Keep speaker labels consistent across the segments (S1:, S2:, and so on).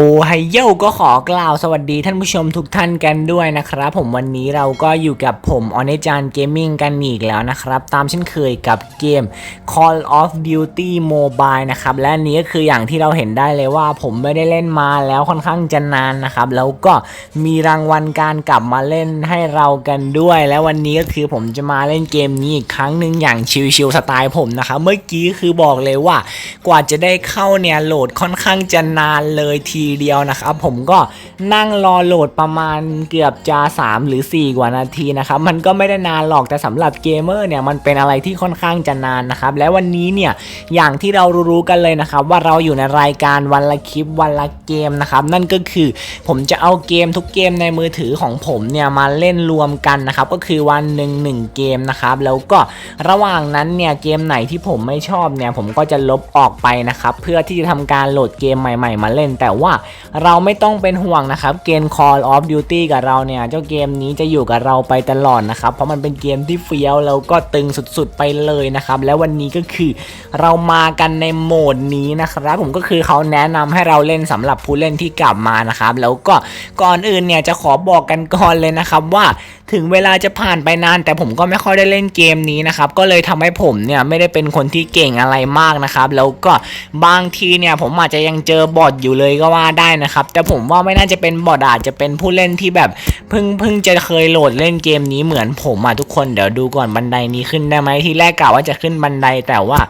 S1: โอ้ไฮโยก็ขอกล่าวสวัสดีท่านผู้ชมทุกท่านกันด้วยนะครับผมวันนี้เราก็อยู่กับผมออเนจานเกมมิ่งกันอีกแล้วนะครับ ตามเช่นเคยกับเกม Call of Duty Mobile นะครับ และนนี้ก็คืออย่างที่เราเห็นได้เลยว่าผมไม่ได้เล่นมาแล้วค่อนข้างจะนานนะครับ แล้วก็มีรางวัลการกลับมาเล่นให้เรากันด้วย และวันนี้ก็คือผมจะมาเล่นเกมนี้อีกครั้งหนึ่งอย่างชิลๆสไตล์ผมนะครับเมื่อกี้คือบอกเลยว่ากว่าจะได้เข้าเนี่ยโหลดค่อนข้างจะนานเลยทีเดียวนะครับ ผมก็นั่งรอโหลดประมาณเกือบจะ 3 หรือ 4 กว่านาทีนะครับมันก็ไม่ได้นานหรอกแต่สำหรับเกมเมอร์เนี่ยมันเป็นอะไรที่ค่อนข้างจะนานนะครับและวันนี้เนี่ยอย่างที่เรารู้ๆกันเลยนะครับว่าเราอยู่ในรายการวันละคลิปวันละเกมนะครับนั่นก็คือผมจะเอาเกมทุกเกมในมือถือของผมเนี่ยมาเล่นรวมกันนะครับก็คือวันหนึ่งหนึ่งเกมนะครับแล้วก็ระหว่างนั้นเนี่ยเกมไหนที่ผมไม่ชอบเนี่ยผมก็จะลบออกไปนะครับเพื่อที่จะทำการโหลดเกมใหม่ ๆ มาเล่น แต่ว่าเราไม่ต้องเป็นห่วงนะครับ เกม Call of Duty กับเราเนี่ย เจ้าเกมนี้จะอยู่กับเราไปตลอดนะครับ เพราะมันเป็นเกมที่เฟี้ยวแล้วก็ตึงสุดๆไปเลยนะครับ แล้ววันนี้ก็คือเรามากันในโหมดนี้นะครับ ผมก็คือเขาแนะนำให้เราเล่นสำหรับผู้เล่นที่กลับมานะครับ แล้วก็ก่อนอื่นเนี่ยจะขอบอกกันก่อนเลยนะครับว่าถึงเวลาจะผ่านไปนาน แต่ผมก็ไม่ค่อยได้เล่นเกมนี้นะครับก็เลยทำให้ผมเนี่ยไม่ได้เป็นคนที่เก่งอะไรมากนะครับ แล้วก็บางทีเนี่ยผมอาจจะยังเจอบอทอยู่เลยก็ว่าได้นะครับ แต่ผมว่าไม่น่าจะเป็นบอทอาจจะเป็นผู้เล่นที่แบบเพิ่งเพิ่งจะเคยโหลดเล่นเกมนี้เหมือนผมอะทุกคนเดี๋ยวดูก่อนบันไดนี้ขึ้นได้ไหมที่แรกกะว่าจะขึ้นบันไดแต่ว่า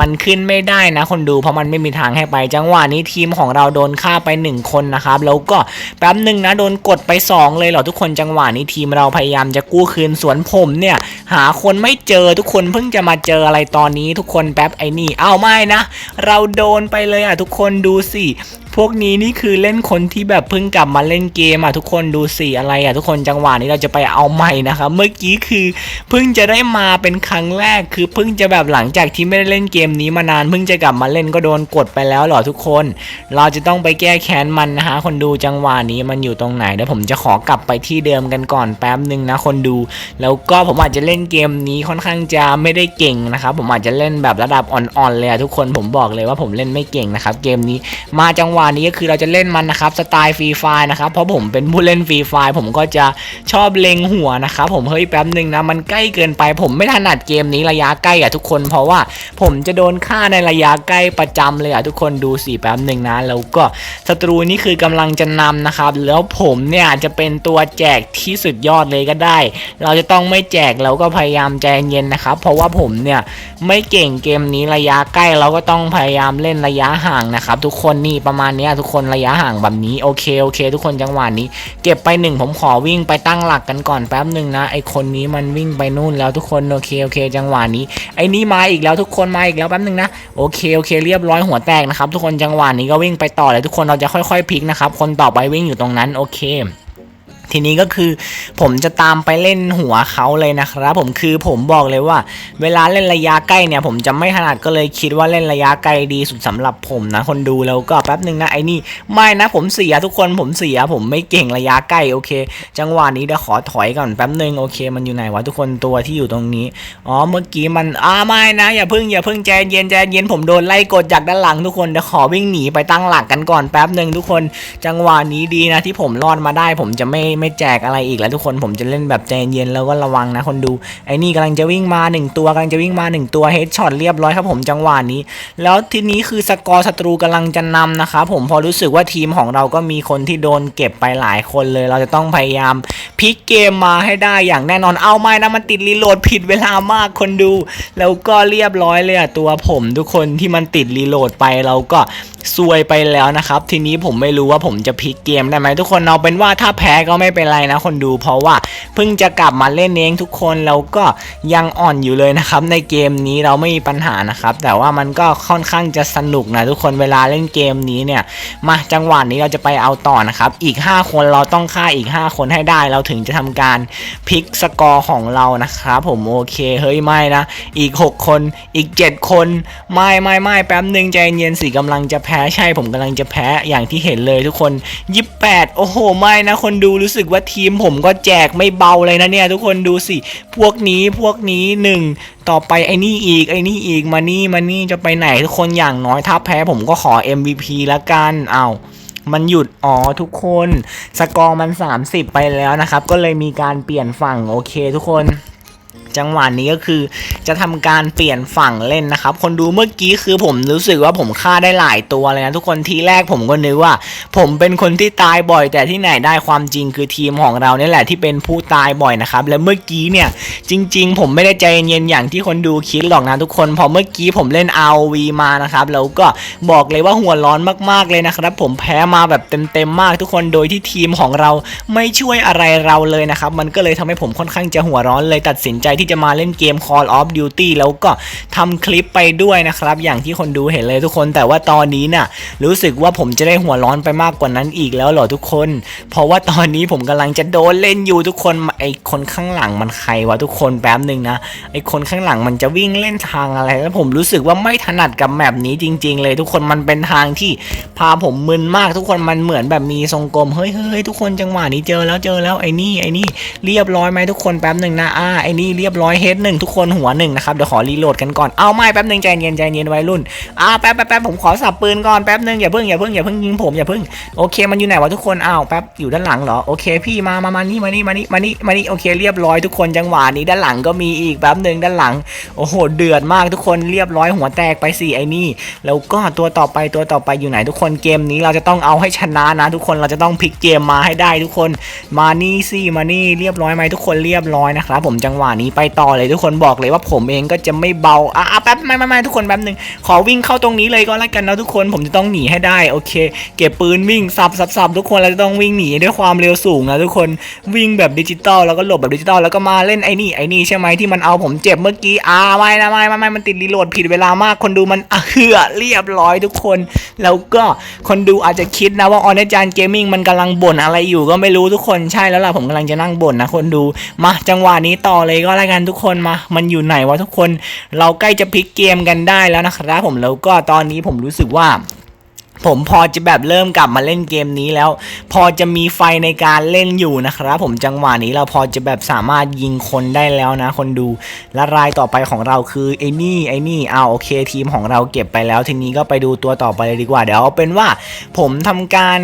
S1: มันขึ้นไม่ได้นะ คนดูเพราะมันไม่มีทางให้ไป จังหวะนี้ทีมของเราโดนฆ่าไปหนึ่งคนนะครับแล้วก็แป๊บหนึ่งนะโดนกดไปสองเลยเหรอทุกคนจังหวะนี้ทีมเราพยายามจะกู้คืนสวนผมเนี่ยหาคนไม่เจอทุกคนเพิ่งจะมาเจออะไรตอนนี้ทุกคนแป๊บไอ้นี่อ้าวไม่นะ เราโดนไปเลยอะทุกคนดูสิ พวกนี้นี่คือเล่นคนที่แบบเพิ่งกลับมาเล่นเกมอะทุกคนดูสิอะไรอะทุกคนจังหวะนี้เราจะไปเอาใหม่นะครับเมื่อกี้คือเพิ่งจะได้มาเป็นครั้งแรกคือเพิ่งจะแบบหลังจากที่ไม่ได้เล่นเกมนี้มานานเพิ่งจะกลับมาเล่นก็โดนกดไปแล้วเหรอทุกคน เราจะต้องไปแก้แค้นมันนะฮะคนดูจังหวะนี้มันอยู่ตรงไหนเดี๋ยวผมจะขอกลับไปที่เดิมกันก่อนแป๊บหนึ่งนะคนดู แล้วก็ผมอาจจะเล่นเกมนี้ค่อนข้างจะไม่ได้เก่งนะครับผมอาจจะเล่นแบบระดับอ่อนๆเลยทุกคนผมบอกเลยว่าผมเล่นไม่เก่งนะครับเกมนี้มาจังหวะนี้ก็คือเราจะเล่นมันนะครับสไตล์ฟรีไฟนะครับเพราะผมเป็นผู้เล่นฟรีไฟผมก็จะชอบเล็งหัวนะครับผมเฮ้ยแป๊บหนึ่งนะมันใกล้เกินไป ผมไม่ถนัดเกมนี้ระยะใกล้อะทุกคน เพราะว่าผมจะโดนฆ่าในระยะใกล้ประจำเลยอะทุกคนดูสิแป๊บหนึ่งนะแล้วก็ศัตรูนี่คือกำลังจะนำนะครับแล้วผมเนี่ยจะเป็นตัวแจกที่สุดยอดเลยก็ได้ เราจะต้องไม่แจกเราก็พยายามใจเย็นนะครับเพราะว่าผมเนี่ยไม่เก่งเกมนี้ระยะใกล้เราก็ต้องพยายามเล่นระยะห่างนะครับทุกคนนี่ประมาณนี้ยทุกคนระยะห่างแบบนี้โอเคโอเค ทุกคนจังหวะนี้ เก็บไปหนึ่งผมขอวิ่งไปตั้งหลักกันก่อนแป๊บหนึ่งนะไอคนนี้มันวิ่งไปนู่นแล้วทุกคนโอเคโอเค จังหวะนี้ไอนี้มาอีกแล้วทุกคนมาอีกแล้วแป๊บหนึ่งนะโอเคโอเค เรียบร้อยหัวแตกนะครับทุกคนจังหวะนี้ก็วิ่งไปต่อเลยทุกคนเราจะค่อยๆพลิกนะครับคนต่อไปวิ่งอยู่ตรงนั้นโอเค ทีนี้ก็คือผมจะตามไปเล่นหัวเขาเลยนะครับ ผมคือผมบอกเลยว่า เวลาเล่นระยะใกล้เนี่ย ผมจะไม่ถนัดก็เลยคิดว่าเล่นระยะไกลดีสุดสำหรับผมนะ คนดูแล้วก็แป๊บหนึ่งนะไอ้นี่ไม่นะผมเสียทุกคนผมเสีย ผมไม่เก่งระยะใกล้โอเค จังหวะนี้เดี๋ยวขอถอยก่อนแป๊บหนึ่งโอเค มันอยู่ไหนวะทุกคนตัวที่อยู่ตรงนี้อ๋อเมื่อกี้มันอ่าไม่นะอย่าเพิ่งอย่าเพิ่งใจเย็นใจเย็นผมโดนไล่กดจากด้านหลังทุกคนเดี๋ยวขอวิ่งหนีไปตั้งหลักกันก่อนแป๊บหนึ่งทุกคน จังหวะนี้ดีนะที่ผมรอดมาได้ผมจะไม่ไม่แจกอะไรอีกแล้วทุกคนผมจะเล่นแบบใจเย็นแล้วก็ระวังนะคนดูไอ้นี่กำลังจะวิ่งมาหนึ่งตัวกำลังจะวิ่งมาหนึ่งตัวเฮดช็อตเรียบร้อยครับผมจังหวะนี้ แล้วทีนี้คือสกอร์ศัตรูกำลังจะนำนะครับผมพอรู้สึกว่าทีมของเราก็มีคนที่โดนเก็บไปหลายคนเลย เราจะต้องพยายามพลิกเกมมาให้ได้อย่างแน่นอนเอาไม่นะมันติดรีโหลดผิดเวลามากคนดู แล้วก็เรียบร้อยเลยอะตัวผมทุกคนที่มันติดรีโหลดไปเราก็ซวยไปแล้วนะครับทีนี้ผมไม่รู้ว่าผมจะพลิกเกมได้ไหมทุกคนเอาเป็นว่าถ้าแพ้ก็ไม่ไม่เป็นไรนะคนดูเพราะว่าเพิ่งจะกลับมาเล่นเองทุกคนแล้วก็ยังอ่อนอยู่เลยนะครับ ในเกมนี้เราไม่มีปัญหานะครับ แต่ว่ามันก็ค่อนข้างจะสนุกนะทุกคนเวลาเล่นเกมนี้เนี่ย มาจังหวะนี้เราจะไปเอาต่อนะครับ อีก 5 คนเราต้องฆ่าอีก 5 คนให้ได้ เราถึงจะทำการพลิกสกอร์ของเรานะครับผมโอเคเฮ้ยไม่นะ อีก 6 คนอีก 7 คนไม่ไม่ไม่แป๊บหนึ่งใจเย็นสิกำลังจะแพ้ใช่ผมกำลังจะแพ้อย่างที่เห็นเลยทุกคน 28 โอ้โหไม่นะคนดูรู้สึกึกว่าทีมผมก็แจกไม่เบาเลยนะเนี่ยทุกคนดูสิ พวกนี้พวกนี้หนึ่งต่อไปไอ้นี่อีกไอ้นี่อีกมานี่มานี่จะไปไหนทุกคนอย่างน้อยถ้าแพ้ผมก็ขอ MVP ละกันเอามันหยุด อ๋อ ทุกคน สกอร์มัน 30 ไปแล้วนะครับ ก็เลยมีการเปลี่ยนฝั่ง โอเคทุกคน จังหวะนี้ก็คือ จะทำการเปลี่ยนฝั่งเล่นนะครับ คนดูเมื่อกี้คือผมรู้สึกว่าผมฆ่าได้หลายตัวเลยนะทุกคนทีแรกผมก็นึกว่า ผมเป็นคนที่ตายบ่อย แต่ที่ไหนได้ความจริงคือทีมของเราเนี่ยแหละที่เป็นผู้ตายบ่อยนะครับ และเมื่อกี้เนี่ยจริง ๆ ผมไม่ได้ใจเย็นอย่างที่คนดูคิดหรอกนะทุกคนพอเมื่อกี้ผมเล่น RV มานะครับแล้วก็บอกเลยว่าหัวร้อนมากๆเลยนะครับ ผมแพ้มาแบบเต็มๆมากทุกคนโดยที่ทีมของเราไม่ช่วยอะไรเราเลยนะครับ มันก็เลยทำให้ผมค่อนข้างจะหัวร้อนเลยตัดสินใจที่จะมาเล่นเกม Call of Duty แล้วก็ทำคลิปไปด้วยนะครับ อย่างที่คนดูเห็นเลยทุกคน แต่ว่าตอนนี้น่ะรู้สึกว่าผมจะได้หัวร้อนไปมากกว่านั้นอีกแล้วเหรอทุกคน เพราะว่าตอนนี้ผมกำลังจะโดนเล่นอยู่ทุกคนไอคนข้างหลังมันใครวะทุกคนแป๊บหนึ่งนะไอคนข้างหลังมันจะวิ่งเล่นทางอะไร แล้วผมรู้สึกว่าไม่ถนัดกับแมปนี้จริง ๆ เลยทุกคนมันเป็นทางที่พาผมมึนมากทุกคนมันเหมือนแบบมีทรงกลมเฮ้ยเฮ้ยทุกคนจังหวะนี้เจอแล้วเจอแล้วไอ้นี่ไอ้นี่เรียบร้อยไหมทุกคนแป๊บหนึ่งนะอ่าไอ้นี่เรียบร้อยเฮดหนึ่งทุกคนหัวหนึ่งนะครับเดี๋ยวขอรีโหลดกันก่อนเอาไม่แป๊บหนึ่งใจเย็นใจเย็นไวัยรุ่นอ่าแป๊บแป๊บแป๊บผมขอสับปืนก่อนแป๊บหนึ่งอย่าเพิ่งอย่าเพิ่งอย่าเพิ่งยิงผมอย่าเพิ่งโอเคมันอยู่ไหนวะทุกคนอ้าวแป๊บอยู่ด้านหลังเหรอโอเคพี่มามามานี่มานี่มานี่มานี่มานี่โอเคเรียบร้อยทุกคนจังหวะนี้ด้านหลังก็มีอีกแป๊บหนึ่งด้านหลังโอ้โหเดือดมากทุกคนเรียบร้อยหัวแตกไปสี่ไอ้นี่ แล้วก็ตัวต่อไปตัวต่อไปอยู่ไหนทุกคนเกมนี้เราจะต้องเอาให้ชนะนะ ทุกคนเราจะต้องพลิกเกมมาให้ได้ทุกคนมานี่สิมานี่เรียบร้อยไหมทุกคนเรียบร้อยนะครับผมจังหวะนี้ไปต่อเลยทุกคนบอกเลยว่าผมเองก็จะไม่เบาอะแป๊บไม่ไม่ไม่ทุกคนแป๊บหนึ่งขอวิ่งเข้าตรงนี้เลยก็แล้วกันนะทุกคนผมจะต้องหนีให้ได้โอเค เก็บปืนวิ่งสับสับสับทุกคนเราจะต้องวิ่งหนีด้วยความเร็วสูงนะทุกคนวิ่งแบบดิจิตอลแล้วก็หลบแบบดิจิตอลแล้วก็มาเล่นไอ้นี่ไอ้นี่ใช่ไหมที่มันเอาผมเจ็บเมื่อกี้อ่าไม่นะไม่ไม่ไม่มันติดรีโหลดผิดเวลามากคนดูมันอะเหือเรียบร้อยทุกคน แล้วก็คนดูอาจจะคิดนะว่าออนจานเกมมิ่งมันกำลังบ่นอะไรอยู่ก็ไม่รู้ทุกคนใช่แล้วล่ะผมกำลังจะนั่งบ่นนะคนดูมาจังหวะนี้ต่อเลยก็แล้วกันทุกคนมา มันอยู่ไหนวะทุกคน เราใกล้จะพลิกเกมกันได้แล้วนะครับผมแล้วก็ตอนนี้ผมรู้สึกว่า ผมพอจะแบบเริ่มกลับมาเล่นเกมนี้แล้ว พอจะมีไฟในการเล่นอยู่นะครับผมจังหวะนี้เราพอจะแบบสามารถยิงคนได้แล้วนะ คนดูและรายต่อไปของเราคือไอ้นี่ไอ้นี่เอาโอเคทีมของเราเก็บไปแล้ว ทีนี้ก็ไปดูตัวต่อไปเลยดีกว่าเดี๋ยวเอาเป็นว่า ผมทำการ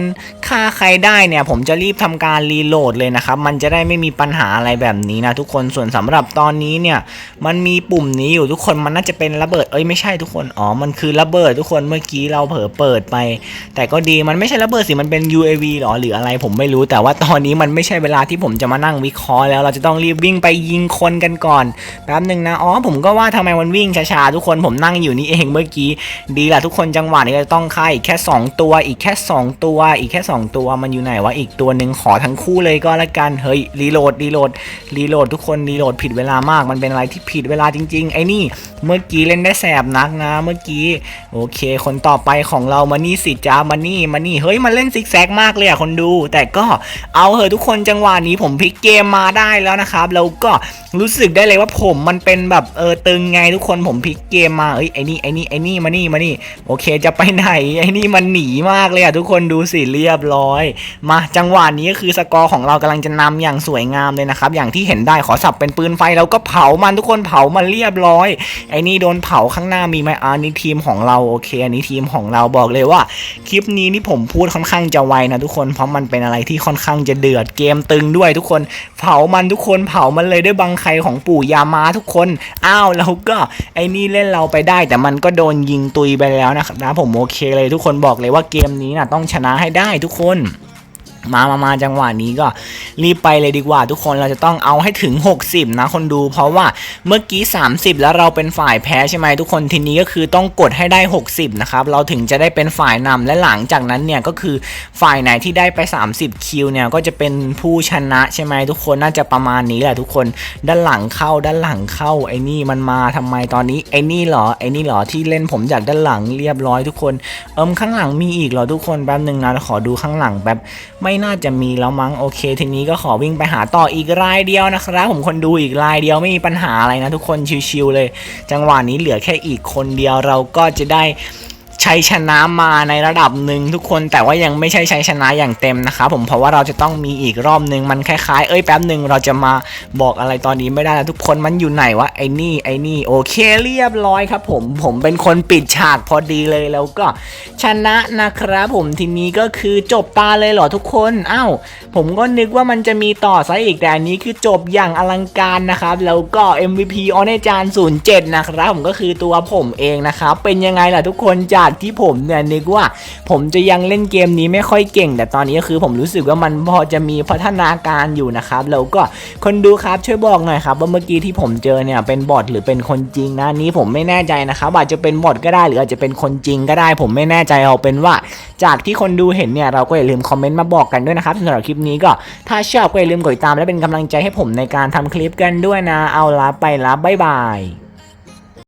S1: ฆ่าใครได้เนี่ย ผมจะรีบทำการรีโหลดเลยนะครับมันจะได้ไม่มีปัญหาอะไรแบบนี้นะทุกคนส่วนสำหรับตอนนี้เนี่ย มันมีปุ่มนี้อยู่ทุกคนมันน่าจะเป็นระเบิดเอ้ยไม่ใช่ทุกคนอ๋อมันคือระเบิดทุกคนเมื่อกี้เราเผลอเปิดไปแต่ก็ดีมันไม่ใช่ระเบิดสิมันเป็น UAV หรอหรืออะไรผมไม่รู้แต่ว่าตอนนี้มันไม่ใช่เวลาที่ผมจะมานั่งวิเคราะห์แล้วเราจะต้องรีบวิ่งไปยิงคนกันก่อนแป๊บหนึ่งนะอ๋อผมก็ว่าทำไมมันวิ่งช้าๆทุกคนผมนั่งอยู่นี่เองเมื่อกี้ ดีละทุกคนจังหวะนี้จะต้องฆ่าอีกแค่ 2 ตัว อีกแค่ 2 ตัว อีกแค่ 2 ตัวมันอยู่ไหนวะอีกตัวหนึ่งขอทั้งคู่เลยก็แล้วกันเฮ้ยรีโหลดรีโหลดรีโหลดทุกคนรีโหลดผิดเวลามากมันเป็นอะไรที่ผิดเวลาจริง ๆ ไอ้นี่ เมื่อกี้เล่นได้แสบนักนะ เมื่อกี้โอเค คนต่อไปของเรามานี่สิจ้ามานี่มานี่เฮ้ยมันเล่นซิกแซกมากเลยอะคนดู แต่ก็เอาเหอะทุกคนจังหวะนี้ผมพลิกเกมมาได้แล้วนะครับแล้วก็รู้สึกได้เลยว่าผมมันเป็นแบบเออตึงไงทุกคนผมพลิกเกมมาเอ้ยไอ้นี่ไอ้นี่ไอ้นี่มานี่มานี่โอเคจะไปไหนไอ้นี่มันหนีมากเลยอะทุกคนดูสิเรียบร้อย มาจังหวะนี้ก็คือสกอร์ของเรากำลังจะนำอย่างสวยงามเลยนะครับอย่างที่เห็นได้ขอสับเป็นปืนไฟแล้วก็เผามันทุกคนเผามันเรียบร้อยไอ้นี่โดนเผาข้างหน้ามีไหมอันนี้ทีมของเราโอเคอันนี้ทีมของเราบอกเลยว่าคลิปนี้นี่ผมพูดค่อนข้างจะไวนะทุกคน เพราะมันเป็นอะไรที่ค่อนข้างจะเดือดเกมตึงด้วยทุกคน เผามันทุกคนเผามันเลยด้วยบังไคของปู่ยามาทุกคน อ้าวแล้วก็ไอ้นี่เล่นเราไปได้ แต่มันก็โดนยิงตุยไปแล้วนะครับนะผมโอเคเลยทุกคนบอกเลยว่าเกมนี้นะต้องชนะให้ได้ทุกคน มามามาจังหวะนี้ก็รีบไปเลยดีกว่า ทุกคนเราจะต้องเอาให้ถึง 60 นะ คนดู เพราะว่าเมื่อกี้ 30 แล้วเราเป็นฝ่ายแพ้ใช่ไหมทุกคนทีนี้ก็คือต้องกดให้ได้ 60 นะครับ เราถึงจะได้เป็นฝ่ายนำและหลังจากนั้นเนี่ยก็คือฝ่ายไหนที่ได้ไป 30 คิวเนี่ยก็จะเป็นผู้ชนะใช่ไหมทุกคนน่าจะประมาณนี้แหละทุกคนด้านหลังเข้าด้านหลังเข้าไอ้นี่มันมาทำไมตอนนี้ไอ้นี่เหรอไอ้นี่เหรอที่เล่นผมจากด้านหลังเรียบร้อยทุกคน เอิมข้างหลังมีอีกเหรอทุกคนแป๊บหนึ่งนะขอดูข้างหลังแป๊บไม่น่าจะมีแล้วมั้งโอเค ทีนี้ก็ขอวิ่งไปหาต่ออีกรายเดียวนะครับ ผมคนดูอีกรายเดียวไม่มีปัญหาอะไรนะทุกคนชิวๆเลย จังหวะนี้เหลือแค่อีกคนเดียวเราก็จะได้ ชัยชนะมาในระดับหนึ่งทุกคนแต่ว่ายังไม่ใช่ชัยชนะอย่างเต็มนะครับผมเพราะว่าเราจะต้องมีอีกรอบหนึ่งมันคล้ายๆ เอ้ยแป๊บหนึ่งเราจะมาบอกอะไรตอนนี้ไม่ได้แล้วทุกคนมันอยู่ไหนวะไอ้นี่ไอ้นี่โอเคเรียบร้อยครับ ผมผมเป็นคนปิดฉากพอดีเลยแล้วก็ชนะนะครับผมทีนี้ก็คือจบตาเลยเหรอทุกคนอ้าวผมก็นึกว่ามันจะมีต่อซะอีกแต่อันนี้คือจบอย่างอลังการนะครับแล้วก็ MVP ออเนจาน07นะครับผมก็คือตัวผมเองนะครับเป็นยังไงล่ะทุกคนจะากที่ผมเนี่ยนึกว่า ผมจะยังเล่นเกมนี้ไม่ค่อยเก่ง แต่ตอนนี้ก็คือผมรู้สึกว่ามันพอจะมีพัฒนาการอยู่นะครับแล้วก็คนดูครับช่วยบอกหน่อยครับว่าเมื่อกี้ที่ผมเจอเนี่ยเป็นบอทหรือเป็นคนจริงนะนี้ผมไม่แน่ใจนะครับอาจจะเป็นบอทก็ได้หรืออาจจะเป็นคนจริงก็ได้ ผมไม่แน่ใจเอาเป็นว่า จากที่คนดูเห็นเนี่ยเราก็อย่าลืมคอมเมนต์มาบอกกันด้วยนะครับสำหรับคลิปนี้ก็ถ้าชอบก็อย่าลืมกดติดตามและเป็นกำลังใจให้ผมในการทำคลิปกันด้วยนะ เอาละไปละบ๊ายบาย